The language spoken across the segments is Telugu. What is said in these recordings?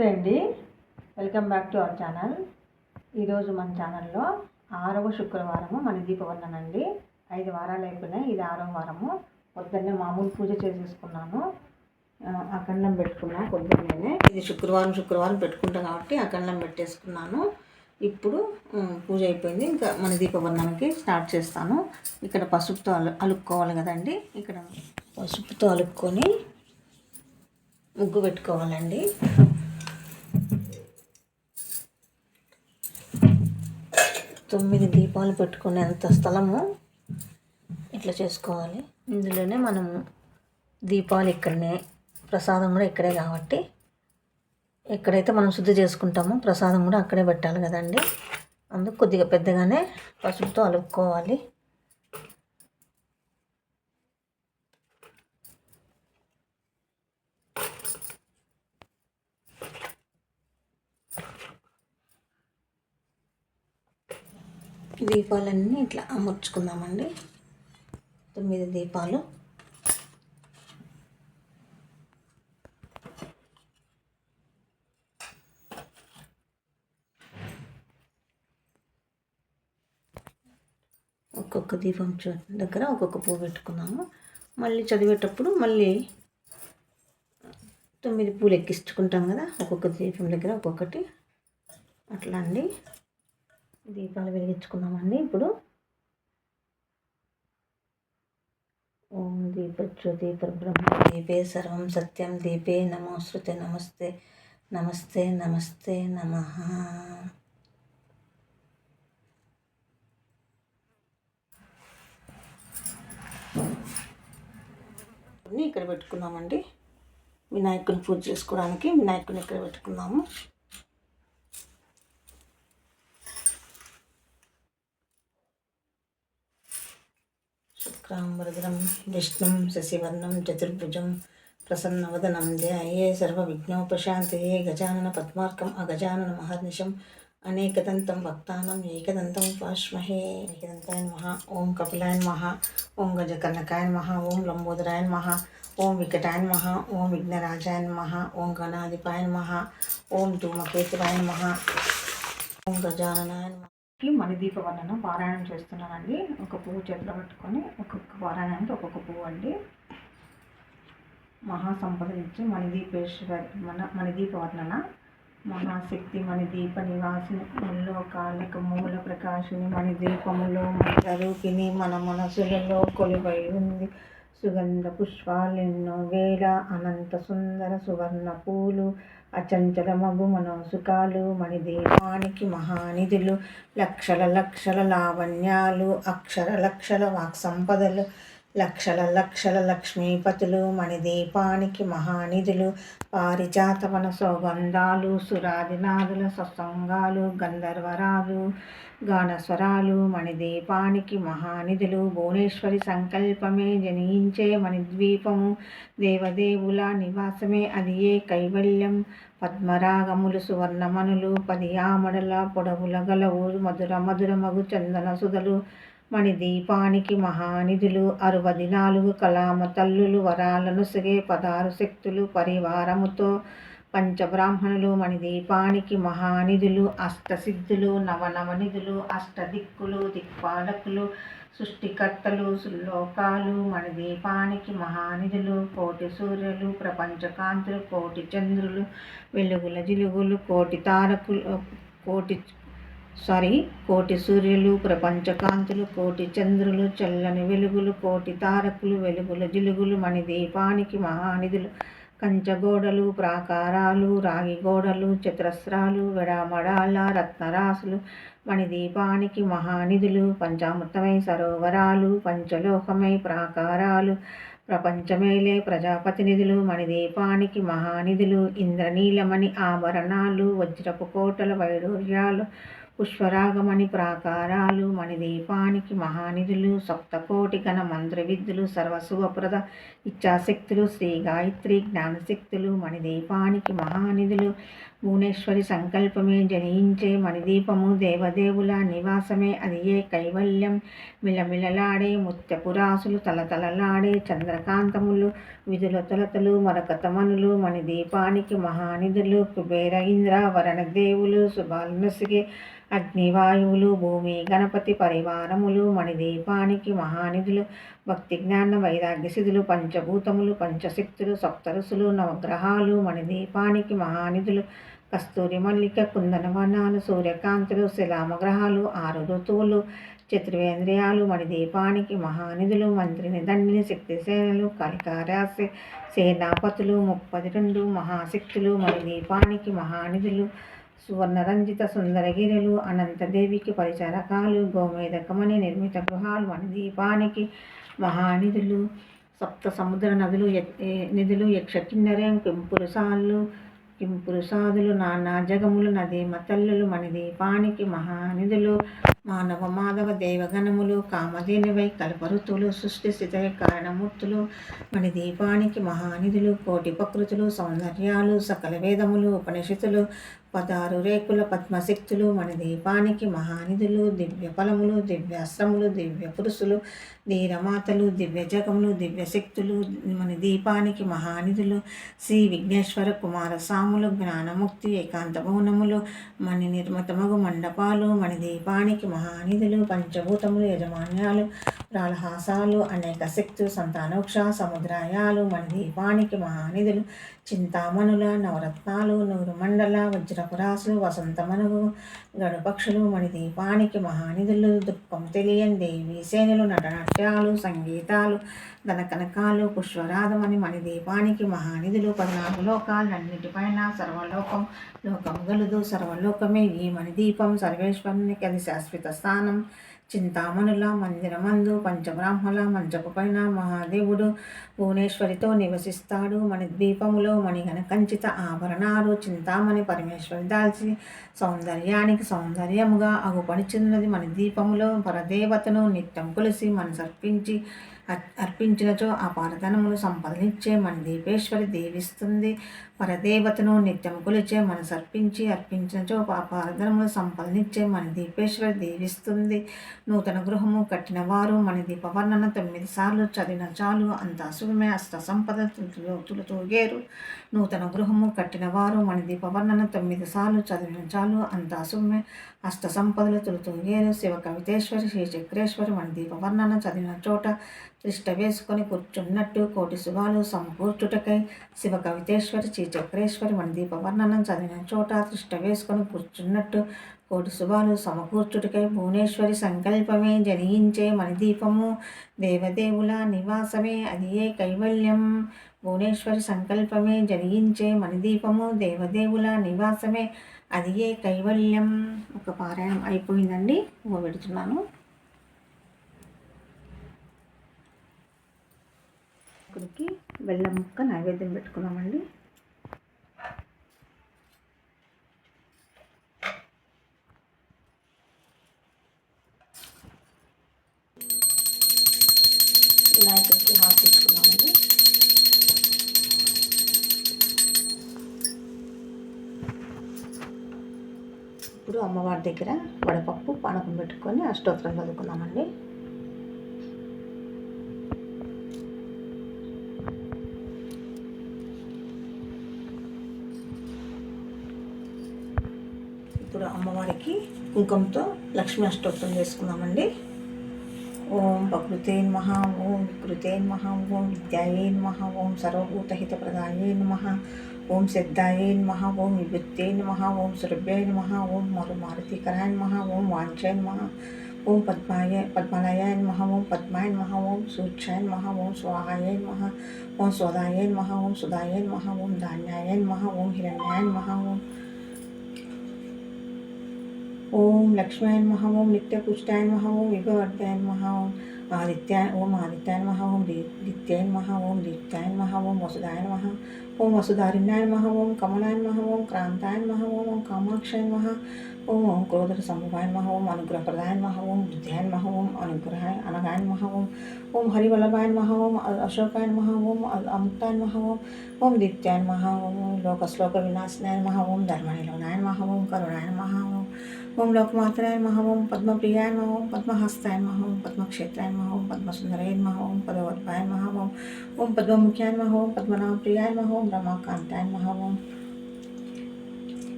నమస్తే అండి. Welcome back to our channel. ఈరోజు మన ఛానల్లో ఆరవ శుక్రవారము మన దీపవర్ణన అండి. ఐదు వారాలు అయిపోయినాయి. ఇది ఆరవ వారము. పొద్దున్నే మామూలు పూజ చేసేసుకున్నాను. అఖండం పెట్టుకున్నా పొద్దున్నే ఇది శుక్రవారం శుక్రవారం పెట్టుకుంటాం కాబట్టి అఖండం పెట్టేసుకున్నాను. ఇప్పుడు పూజ అయిపోయింది. ఇంకా మన దీపవర్ణనకి స్టార్ట్ చేస్తాను. ఇక్కడ పసుపుతో అలు అలుక్కోవాలి కదండి. ఇక్కడ పసుపుతో అలుక్కొని ముగ్గు పెట్టుకోవాలండి. తొమ్మిది దీపాలు పెట్టుకునేంత స్థలము ఇట్లా చేసుకోవాలి. ఇందులోనే మనము దీపాలు ఇక్కడనే ప్రసాదం కూడా ఇక్కడే కాబట్టి ఎక్కడైతే మనం శుద్ధి చేసుకుంటామో ప్రసాదం కూడా అక్కడే పెట్టాలి కదండి. అందుకు కొద్దిగా పెద్దగానే పసుపుతో అలుపుకోవాలి దీపాలన్నీ ఇట్లా అమర్చుకుందామండి. తొమ్మిది దీపాలు. ఒక్కొక్క దీపం దగ్గర ఒక్కొక్క పువ్వు పెట్టుకున్నాము. మళ్ళీ చదివేటప్పుడు మళ్ళీ తొమ్మిది పూలు ఎక్కించుకుంటాం కదా ఒక్కొక్క దీపం దగ్గర ఒక్కొక్కటి. అట్లా అండి. దీపాలు వెలిగించుకుందామండి ఇప్పుడు. ఓం దీపజ్యోతి పరబ్రహ్మ దీపే సర్వం సత్యం దీపే నమోశ్రుతే నమస్తే నమస్తే నమస్తే నమ. ఇక్కడ పెట్టుకున్నామండి. వినాయకుని పూజ చేసుకోవడానికి వినాయకుని ఇక్కడ పెట్టుకున్నాము. శుక్రాంబరధరం విష్ణుం శశివర్ణం చతుర్భుజం ప్రసన్నవదనం ధ్యాయే సర్వవిఘ్నోపశాంతయే గజానన పద్మార్కం అగజానన మహర్నిశం అనేకదంతం భక్తానం ఏకదంతం పాశ్మహే ఏకదంతాయ నమః ఓం కపిలాయ నమః ఓం గజకర్ణకాయ నమః ఓం లంబోదరాయ నమః ఓం వికటాయ నమః ఓం విఘ్నరాజాయ నమః ఓం గణాధిపాయ నమః ఓం ధూమకేతువాయ నమః ఓం గజాననాయ నమః మణిదీప వర్ణన పారాయణం చేస్తున్నానండి. ఒక పువ్వు చేతిలో పట్టుకొని ఒక్కొక్క పారాయణానికి ఒక్కొక్క పువ్వు అండి. మహాసంపద ఇచ్చి మణిదీపేశ్వర మన మణిదీప వర్ణన మహాశక్తి మణిదీప నివాసిని ముల్లోకాలకు మూల ప్రకాశిని మణిదీపములో మంత్రరూపిణి మన మనసులలో కొలువై ఉంది. సుగంధ పుష్పాలెన్నో వేల అనంత సుందర సువర్ణ పూలు అచంచల మగు మనోసుకాలు మణిదీపానికి మహానిధులు లక్షల లక్షల లావణ్యాలు అక్షర లక్షల వాక్సంపదలు లక్షల లక్షల లక్ష్మీపతులు మణిదీపానికి మహానిధులు పారిజాతవన సౌగంధాలు సురాదినాదుల సత్సంగాలు గంధర్వరాలు గానస్వరాలు మణిదీపానికి మహానిధులు భువనేశ్వరి సంకల్పమే జనించే మణిద్వీపము దేవదేవుల నివాసమే అది ఏ కైవల్యం? పద్మరాగములు సువర్ణమణులు పది ఆమడల పొడవుల గలవు మధుర మధుర మగు చందన సుధలు మణిదీపానికి మహానిధులు అరవది నాలుగు కలామ తల్లులు వరాలను సిగే పదారు శక్తులు పరివారముతో పంచబ్రాహ్మణులు మణిదీపానికి మహానిధులు అష్టసిద్ధులు నవనవనిధులు అష్టదిక్కులు దిక్పాలకులు సృష్టికర్తలు సుల్లోకాలు మణిదీపానికి మహానిధులు కోటి సూర్యులు ప్రపంచకాంతులు కోటి చంద్రులు వెలుగుల జిలుగులు కోటి తారకులు కోటి సారీ కోటి సూర్యులు ప్రపంచకాంతులు కోటి చంద్రులు చల్లని వెలుగులు కోటి తారకులు వెలుగులు జిలుగులు మణిదీపానికి మహానిధులు కంచగోడలు ప్రాకారాలు రాగి గోడలు చతురస్రాలు వెడామడాల రత్నరాసులు మణిదీపానికి మహానిధులు పంచామృతమై సరోవరాలు పంచలోకమై ప్రాకారాలు ప్రపంచమేలే ప్రజాపతినిధులు మణిదీపానికి మహానిధులు ఇంద్రనీలమణి ఆభరణాలు వజ్రపు కోటల వైడూర్యాలు పుష్పరాగమణి ప్రాకారాలు మణిదీపానికి మహానిధులు సప్తకోటిగణ మంత్ర విద్యులు సర్వశుభప్రద ఇచ్ఛాశక్తులు శ్రీ గాయత్రి జ్ఞానశక్తులు మణిదీపానికి మహానిధులు భువనేశ్వరి సంకల్పమే జనించే మణిదీపము దేవదేవుల నివాసమే అది ఏ కైవల్యం? మిలమిలలాడే ముత్యపురాసులు తలతలలాడే చంద్రకాంతములు విధుల తొలతలు మరకతమనులు మణిదీపానికి మహానిధులు కుబేర ఇంద్ర వరణదేవులు శుభాల్మసిగే అగ్నివాయువులు భూమి గణపతి పరివారములు మణిదీపానికి మహానిధులు భక్తి జ్ఞాన వైరాగ్య సిధులు పంచభూతములు పంచశక్తులు సప్తరుసులు నవగ్రహాలు మణిదీపానికి మహానిధులు కస్తూరి మల్లిక కుందన సూర్యకాంతులు శిలామగ్రహాలు ఆరు ఋతువులు చతుర్వేంద్రియాలు మణిదీపానికి మహానిధులు మంత్రిని దండిని శక్తిసేనలు కలికారాశి సేనాపతులు ముప్పది రెండు మహాశక్తులు మణిదీపానికి మహానిధులు సువర్ణరంజిత సుందరగిరులు అనంతదేవికి పరిచారకాలు గోమేదకమని నిర్మిత గృహాలు వనదీపానికి మహానిధులు సప్త సముద్ర నదులు నిధులు యక్ష కిన్నెరం కింపురుసాలు కింపురుసాదులు నానా జగములు నదీ మతల్లులు మణిదీపానికి మహానిధులు మానవ మాధవ దేవగణములు కామధేనువై కల్పరుతులు సృష్టి స్థిత కారణమూర్తులు మణిదీపానికి మహానిధులు కోటి ప్రకృతులు సౌందర్యాలు సకల వేదములు ఉపనిషత్తులు పదారు రేకుల పద్మశక్తులు మన దీపానికి మహానిధులు దివ్య ఫలములు దివ్యాశ్రములు దివ్య పురుషులు ధీరమాతలు దివ్య జగములు దివ్యశక్తులు మన దీపానికి మహానిధులు శ్రీ విఘ్నేశ్వర కుమారస్వాములు జ్ఞానముక్తి ఏకాంత భవనములు మణి నిర్మతమగు మండపాలు మన దీపానికి మహానిధులు పంచభూతములు యజమాన్యాలు ప్రాళహాసాలు అనేక శక్తులు సంతానోక్ష సముద్రాయాలు మన దీపానికి మహానిధులు చింతామణుల నవరత్నాలు నూరు మండల వజ్రపురాసులు వసంతమనుగు గడుపక్షులు మణిదీపానికి మహానిధులు దుఃఖం తెలియని దేవి సేనులు నటనాట్యాలు సంగీతాలు ధనకనకాలు పుష్పరాధమని మణిదీపానికి మహానిధులు పద్నాలుగు లోకాలన్నిటిపైన సర్వలోకం లోకం గలుదు సర్వలోకమే ఈ మణిదీపం సర్వేశ్వరునికి అది శాశ్వత స్థానం. చింతామణుల మందిరమందు పంచబ్రాహ్మల మంచపు పైన మహాదేవుడు భువనేశ్వరితో నివసిస్తాడు. మణిద్వీపములో మణిగణకంచిత ఆభరణాలు చింతామణి పరమేశ్వరి దాల్చి సౌందర్యానికి సౌందర్యముగా అగుపడుచున్నది. మన దీపములో పరదేవతను నిత్యం కొలిసి మనసర్పించి అర్పించినచో ఆ పారధనములు సంపదనిచ్చే మన దీపేశ్వరి దీవిస్తుంది. పరదేవతను నిత్యం కొలిచే మన సర్పించి అర్పించినచో ఆ పారధనములు సంపదనిచ్చే మన దీపేశ్వరి దీవిస్తుంది. నూతన గృహము కట్టిన వారు మన దీపవర్ణన తొమ్మిది సార్లు చదివిన చాలు అంత అశుభమే అష్ట సంపద తూగేరు నూతన గృహము కట్టిన వారు మన దీపవర్ణన తొమ్మిది సార్లు చదివిన చాలు అంత అశుభమే అష్ట సంపదలు తులుతూగేరు శివ కవితేశ్వరి శ్రీ చక్రేశ్వరి మన దీపవర్ణన చదివిన చోట త్రిష్ట వేసుకొని కూర్చున్నట్టు కోటి శుభాలు సమకూర్చుటకై శివ కవితేశ్వరి శ్రీ చక్రేశ్వరి మన దీపవర్ణనం చదివిన చోట త్రిష్ట వేసుకొని కూర్చున్నట్టు కోటి శుభాలు సమకూర్చుటకై భువనేశ్వరి సంకల్పమే జనించే మణిదీపము. దేవదేవుల నివాసమే అది ఏ కైవల్యం? భువనేశ్వరి సంకల్పమే జరిగించే మణిదీపము. దేవదేవుల నివాసమే అది ఏ కైవల్యం? ఒక పారాయణం అయిపోయిందండి. పెడుతున్నాను. ఇక్కడికి బెల్లం ముక్క నైవేద్యం పెట్టుకున్నామండి. ఇప్పుడు అమ్మవారి దగ్గర వడపప్పు పానకం పెట్టుకొని అష్టోత్తరం చదువుకున్నామండి ఇప్పుడు అమ్మవారికి కుంకుమతో లక్ష్మీ అష్టోత్తరం చేసుకుందామండి. ఓం ప్రకృతే నమ ఓం వికృతే నమ ఓం విద్యాయే నమ ఓం సర్వభూతహితప్రదాయే నమ ఓం నమ ఓం విభుత్తే నమ ఓం సురభ్యాయ నమ ఓం మరు మారుతికరాయ నమ ఓం వాంఛాయ నమ ఓం పద్మాయ పద్మలయాయ నమ ఓం పద్మాయ నమ ఓం సూక్షాయ నమ ఓం స్వాహాయ నమ ఓం స్వదాయ నమ ఓం సుధాయ నమ ఓం ధాన్యాయ నమ ఓం హిరణ్యాయ నమ ఓం ఓం లక్ష్మాయ నమ ఓం నిత్యపుష్టాయ నమ ఓం విభవర్ధాయ నమ ఓం ఆదిత్యాయ ఓం ఆదిత్యాయ నమ ఓం దిత్యాయ నమ ఓం దిత్యాయ నమ ఓం వసుదాయ నమ ఓం వసుధారిణ్యాయ నమ ఓం కమలాయ నమ ఓం క్రాంతాయ నమ ఓం కామాక్షాయ నమ ఓం ఓం క్రోధర సమూహాయ నమ ఓం అనుగ్రహప్రదాయ నమ ఓం బుద్ధ్యాయ నమ ఓం అనుగ్రహాయ అనగాయ నమ ఓం ఓం హరివల్లభాయ నమ ఓం అశోకాయ నమ ఓం అముక్తాయ నమ ఓం ఓం దిత్యాయ నమ ఓం లోకశ్లోక వినాశనాయ నమ ఓం ధర్మనిలోనాయ నమ ఓం కరుణాయ నమ ఓం ఓం లోకమాతరాయ నమ ఓం పద్మప్రియాయ నమ ఓం పద్మహస్తాయ నమ ఓం పద్మక్షేత్రాయ నమ ఓం పద్మసుందరాయ నమ ఓం పదవద్భాయ నమ ఓం ఓం పద్మముఖ్యాయ నమ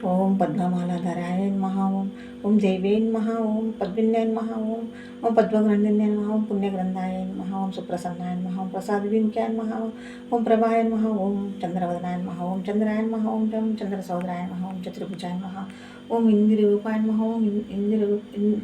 ఓం పద్మనాభప్రియాయ నమ ఓం ఓం ఓం పద్మమాలాధరాయ నమః ఓం ఓం దేవే నమః ఓం పద్మిన్యాయ నమః ఓం ఓం పద్మగ్రంథిన్యాయ నమః ఓం పుణ్యగ్రంథాయ నమః ఓం సుప్రసన్నాయ నమః ఓం ప్రసాదవింక్యాయ నమః ఓం ప్రభాయ నమః ఓం చంద్రవదనాయ నమః ఓం చంద్రాయ నమః ఓం చం చంద్రసోదరాయ నమః ఓం చతుర్భుజాయ నమః ఓం ఇందిరూపాయ నమః ఓం ఇందిరు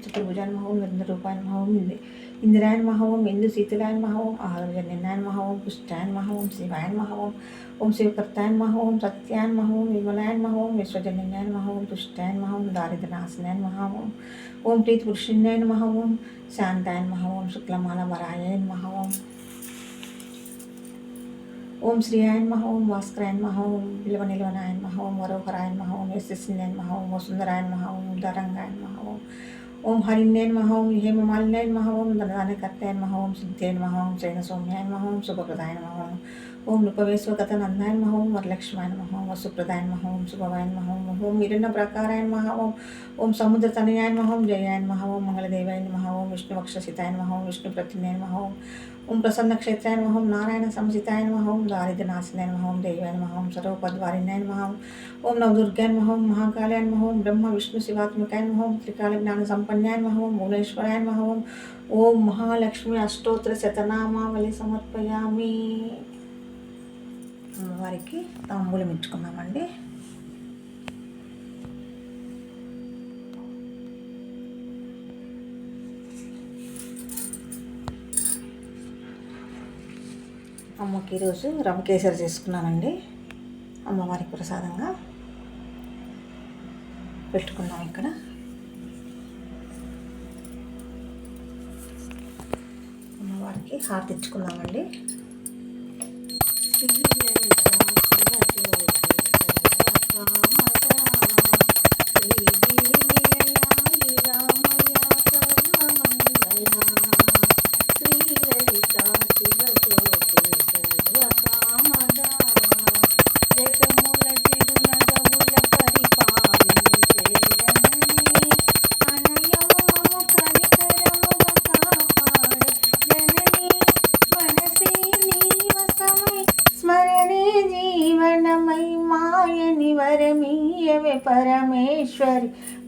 చతుర్భుజాయ నమః ఓం ఇంద్రరూపాయ నమః ఓం ఇంది ఇందిరాయ నమః ఓం ఇందు శీతలాయ నమః ఓం ఆహారజన్యనాయ నమః ఓం పుష్టాయ నమః ఓం శివాయ నమః ఓం ఓం శివకర్తాయ నమః ఓం సత్యాయ నమః ఓం విమలాయ నమః ఓం విశ్వజనన్యాయ నమః ఓం తుష్టాయ నమః ఓం దారిద్రనాశనాయ నమః ఓం ఓం ప్రీతిపురుషిణ్యాయ నమః ఓం శాంతాయ నమః ఓం శుక్లమాల వరాయ నమః ఓం ఓం శ్రీయాయ నమః ఓం భాస్కరాయ నమః ఓం విలువ నిలువనాయ నమః ఓం వరోహరాయ నమః ఓం యశస్విన్యాయ నమః ఓం వసుందరాయ నమః ఓం ఉదారంగాయ నమః ఓం ఓం హరిణ్యాయ నమః ఓం హేమమాలిన్యాయ నమః ఓం ధనదానకర్తాయ నమః ఓం సిద్ధాయ నమః ఓం శయన సౌమ్యాయ నమః ఓం శుభప్రదాయ నమః ఓం ఓం నృపవేశ్వకథ నందాయ నమః ఓం వరలక్ష్మాయ నమః ఓం వసుప్రదాయ నమః ఓం శుభవాయ నమః ఓం ఓం హిరణ్య ప్రకారాయ నమః ఓం ఓం సముద్ర తనయాయ నమః ఓం జయాయ నమః ఓం మంగళదేవాయ నమః ఓం విష్ణువక్షసితాయ నమః ఓం విష్ణు ప్రతిన్యాయ నమః ఓం ఓం ప్రసన్నక్షేత్రాయ నమః ఓం నారాయణ సంసితాయ నమః ఓం దారిద్రనాశనాయ నమః ఓం దేవాయ నమః ఓం సర్వపద్వారిణ్యాయ నమః ఓం నవదుర్గాయ నమః ఓం మహాకాళాయ నమః ఓం బ్రహ్మ విష్ణు శివాత్మకాయ నమః ఓం త్రికాల జ్ఞాన సంపన్యాయ నమః ఓం భువనేశ్వరాయ నమః ఓం ఓం మహాలక్ష్మి అష్టోత్తర శతనామావళి సమర్పయామి. అమ్మవారికి తాంబూలం ఇచ్చుకున్నామండి అమ్మకి ఈరోజు రవ్వ కేసరి చేసుకున్నానండి. అమ్మవారికి ప్రసాదంగా పెట్టుకున్నాం ఇక్కడ. అమ్మవారికి హారతి ఇచ్చుకున్నామండి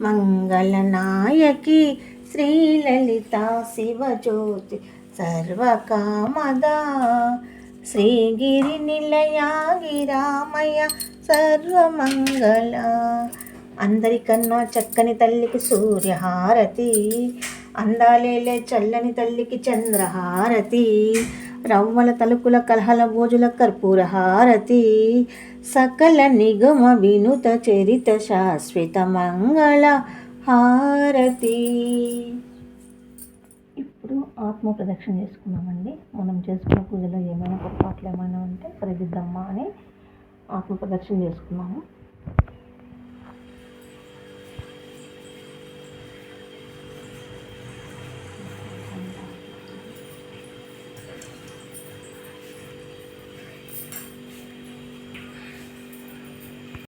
మంగళనాయకి శ్రీలలిత శివజ్యోతి సర్వకామద. శ్రీగిరి నిలయాగిరామయ సర్వమంగళ. అందరికన్నా చక్కని తల్లికి సూర్యహారతి. అందాలేలే చల్లని తల్లికి చంద్రహారతి. రవ్వల తలుకుల కలహల భోజుల కర్పూర హారతి సకల నిగమ వినుత చరిత శాశ్వత మంగళ హారతి. ఇప్పుడు ఆత్మ ప్రదక్షిణ చేసుకున్నామండి మనం చేసుకున్న పూజలో ఏమైనా పొరపాట్లు ఏమైనా ఉంటే సరిదిద్దమ్మా అని ఆత్మ ప్రదక్షిణ చేసుకున్నాము.